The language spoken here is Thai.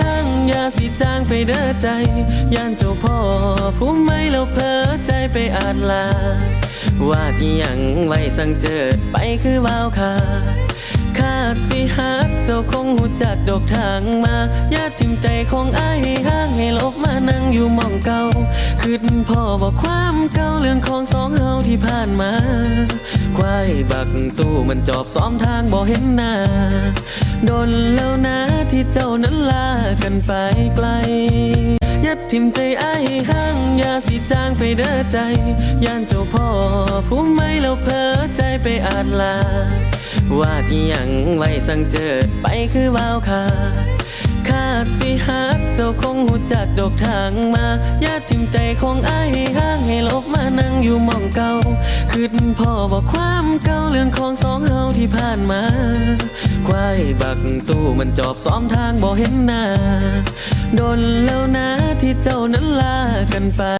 ห้างอย่าสิจางไปเด้อใจ ย่านเจ้าพ่อผู้ไม่แล้วเพลอใจไปอาจลา ว่าที่ยังไว้สังเจอไปคือวาวค่ะคาดสิฮักเจ้าคงหูจักดอกทางมาอย่าทิมใจของอ้ายให้ห้างให้ลบมานั่งอยู่มองเก่าคืดพ่อบอกความเก่าเรื่องของสองเฮาที่ผ่านมาควายบักตู้มันจอบซ้อมทางบ่เห็นหน้าโดนแล้วนะ ที่เจ้านั้นลากันไปไกล ยัดทิมใจไอ้ายห้างอย่าสิจางไปเด้อใจ ย่านเจ้าพ่อผู้ไม่แล้วเพลอใจไปอาจลา ว่าที่ยังไว้สังเจอไปคือวาวค่ะคาดสิฮักเจ้าคงหูจักดอกทางมาย่าทิมใจของไอ้ห้างให้ลบมานั่งอยู่มองเก่าคืดพ่อบอกความเก่าเรื่องของสองเฮาที่ผ่านมา ควายบักตู้มันจอบซ้อมทางบ่เห็นหน้า โดนแล้วนะที่เจ้านั้นลากันไป